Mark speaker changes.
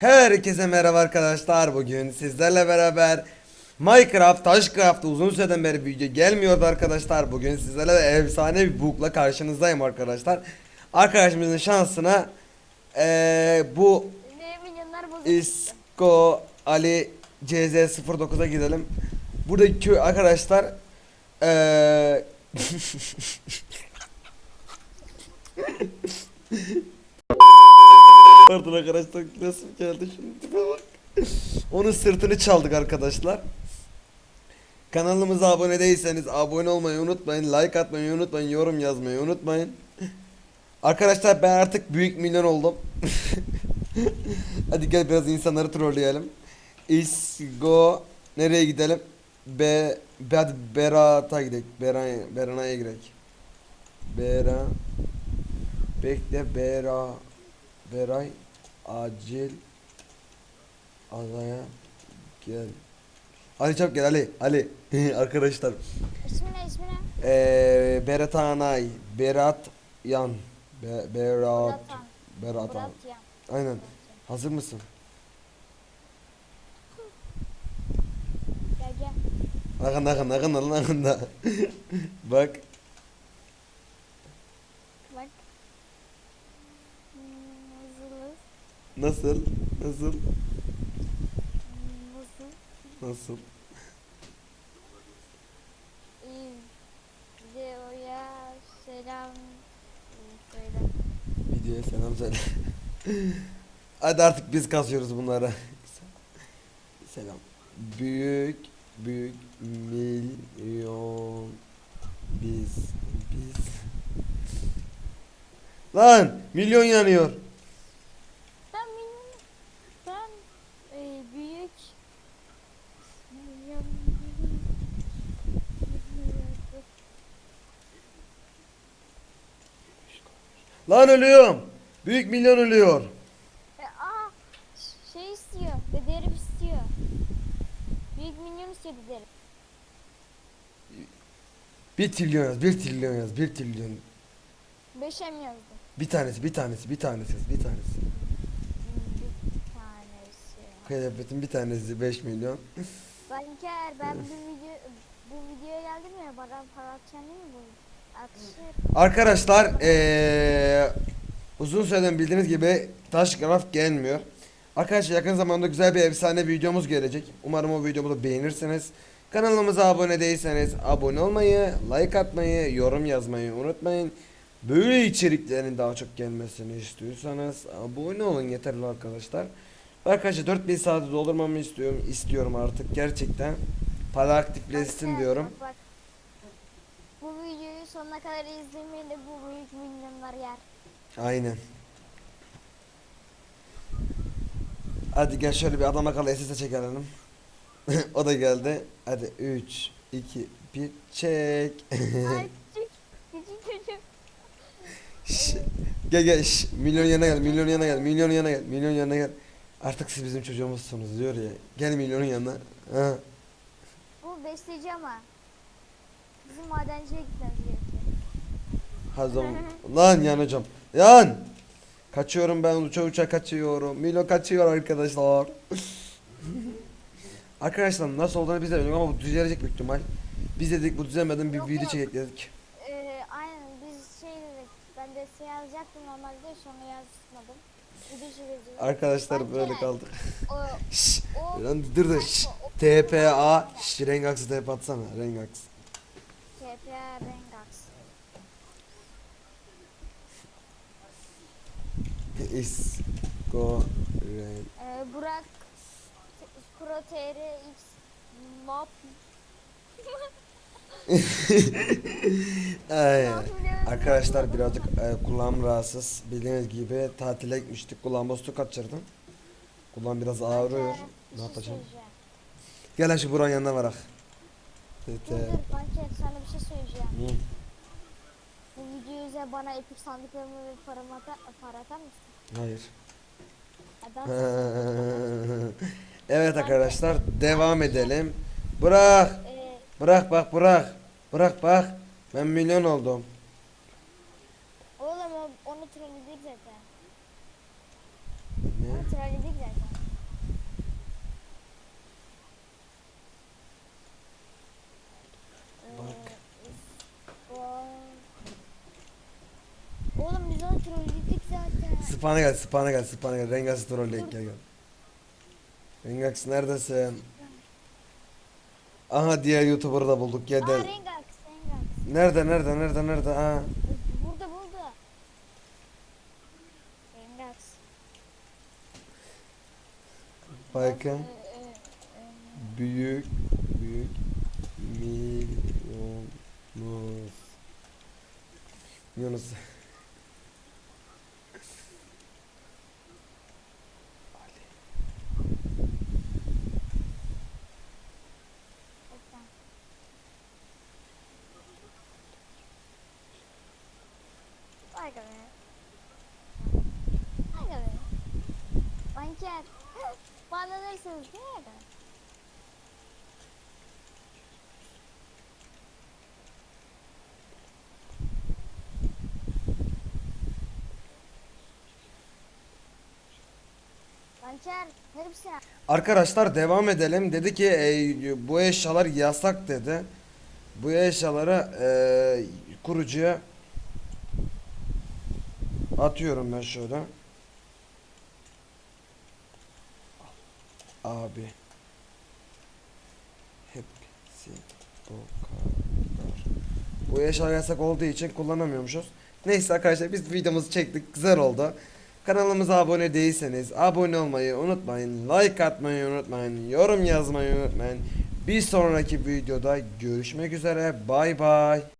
Speaker 1: Herkese merhaba arkadaşlar. Bugün sizlerle beraber Minecraft, Taşcraft uzun süreden beri video gelmiyordu arkadaşlar. Bugün sizlerle efsane bir book'la karşınızdayım arkadaşlar. Arkadaşımızın şansına eee, bu. Isko Ali CZ09'a gidelim. Buradaki köy arkadaşlar eee Pardon arkadaşlar nasıl geldi şimdi tipe bak. Onun sırtını çaldık arkadaşlar. Kanalımıza abone değilseniz abone olmayı unutmayın. Like atmayı unutmayın. Yorum yazmayı unutmayın. Arkadaşlar ben artık büyük milyon oldum. Hadi gel biraz insanları trolleyelim. Isgo nereye gidelim? Be, hadi Berat'a gidelim. Beran, Beran'a gidelim. Bera Bekle Bera Beray acil adaya gel. Ali çabuk gel Ali. Ali. Arkadaşlar.
Speaker 2: İsmi ne ismi ne?
Speaker 1: Ee, Berat Anay. Berat Yan. Be, Berat. Berat An.
Speaker 2: Murat ya.
Speaker 1: Aynen. Hazır mısın?
Speaker 2: Gel gel.
Speaker 1: Akın akın akın alın akın da. Bak. Nasıl? Nasıl?
Speaker 2: Nasıl?
Speaker 1: Nasıl?
Speaker 2: Videoya selam söyle.
Speaker 1: Videoya selam söyle. Hadi artık biz kasıyoruz bunlara. Selam. Büyük büyük milyon biz biz Lan milyon yanıyor.
Speaker 2: Ben milyon. Ben e, büyük. Milyon.
Speaker 1: Lan ölüyorum. Büyük milyon ölüyor.
Speaker 2: E, aa, şey istiyor. Dederim istiyor. Büyük milyon istiyor dederim.
Speaker 1: Bir trilyon yaz, bir trilyon yaz, bir trilyon.
Speaker 2: Beşem yazdı.
Speaker 1: Bir tanesi, bir tanesi, bir tanesi, bir tanesi.
Speaker 2: Bir tanesi.
Speaker 1: Kıyafetin bir tanesi 5 milyon.
Speaker 2: Banker ben bu video bu videoya geldim ya bana para atacaksın değil mi bu? Atışır.
Speaker 1: Arkadaşlar eee uzun süreden bildiğiniz gibi Taşcraft gelmiyor. Arkadaşlar yakın zamanda güzel bir efsane videomuz gelecek. Umarım o videomu da beğenirsiniz. Kanalımıza abone değilseniz abone olmayı, like atmayı, yorum yazmayı unutmayın. Böyle içeriklerin daha çok gelmesini istiyorsanız abone olun yeterli arkadaşlar. Arkadaşlar 4000 saati doldurmamı istiyorum. istiyorum artık gerçekten. Para aktifleşsin diyorum.
Speaker 2: Bak. Bu videoyu sonuna kadar izlemeyin de bu büyük milyonlar yer.
Speaker 1: Aynen. Hadi gel şöyle bir adam akıllı SS'e çekelim. o da geldi. Hadi 3, 2, 1 çek.
Speaker 2: Ay küçük küçük çocuk.
Speaker 1: Şş, gel gel şş, milyon yana gel, milyon yana gel, milyon yana gel, milyon yana gel. Artık siz bizim çocuğumuzsunuz diyor ya. Gel milyonun yanına. Ha.
Speaker 2: Bu besleyeceğim ama. Bizim madenciye gitmemiz gerekiyor.
Speaker 1: Zaman. Lan yan hocam. Yan. Kaçıyorum ben uça uça kaçıyorum. Milo kaçıyor arkadaşlar. arkadaşlar nasıl olduğunu biz de bilmiyoruz ama bu düzelecek büyük ihtimal. Biz dedik bu düzelmeden bir
Speaker 2: Yok,
Speaker 1: video
Speaker 2: yok.
Speaker 1: çekek dedik.
Speaker 2: Ee, aynen biz şey dedik. Ben de şey yazacaktım normalde sonra yazmadım.
Speaker 1: Arkadaşlar böyle kaldık.
Speaker 2: O
Speaker 1: Lan dur dur. Şşş. TPA. Şşş Rengax'ı TP atsana. Rengax.
Speaker 2: TPA Rengax.
Speaker 1: Is. Go. Ren.
Speaker 2: Ee, Burak Pro TR X Map
Speaker 1: Ay. Arkadaşlar birazcık e, kulağım rahatsız. Bildiğiniz gibi tatile gitmiştik. Kulağım bozuk kaçırdım. Kulağım biraz ağrıyor. Ne
Speaker 2: şey
Speaker 1: yapacağım? Gel şu buranın yanına varak.
Speaker 2: Dur dur Banker sana bir şey söyleyeceğim.
Speaker 1: Hı.
Speaker 2: Bu videoyu izle bana epik sandıklarımı ve paramı atar, para atar mısın?
Speaker 1: Hayır.
Speaker 2: Adam
Speaker 1: evet arkadaşlar devam edelim. Bırak.
Speaker 2: ee,
Speaker 1: Bırak bak bırak. Bırak bak. Ben milyon oldum.
Speaker 2: Oğlum o- onu trolledik zaten.
Speaker 1: Ne?
Speaker 2: Onu trolledik zaten. Ee, Oğlum biz onu trolledik zaten.
Speaker 1: Spana gel, spana gel, spana gel. Rengas'ı trolleyek gel gel. Rengas neredesin? Aha diğer YouTuber'ı da bulduk. Gel
Speaker 2: Aa. Rengax, Rengax.
Speaker 1: Nerede, nerede, nerede, nerede? Aa.
Speaker 2: Burada burada. Rengax.
Speaker 1: Bakın.
Speaker 2: Ee, e, e,
Speaker 1: Büyük, büyük milyonuz. Milyonuz.
Speaker 2: Ekran. Aga be. Aga be. Banker. Banlanırsınız değil
Speaker 1: Arkadaşlar devam edelim. Dedi ki e, bu eşyalar yasak dedi. Bu eşyaları e, kurucuya atıyorum ben şöyle. Abi. Hepsi bu kadar. Bu eşyalar yasak olduğu için kullanamıyormuşuz. Neyse arkadaşlar biz videomuzu çektik. Güzel oldu. Kanalımıza abone değilseniz abone olmayı unutmayın. Like atmayı unutmayın. Yorum yazmayı unutmayın. Bir sonraki videoda görüşmek üzere. Bay bay.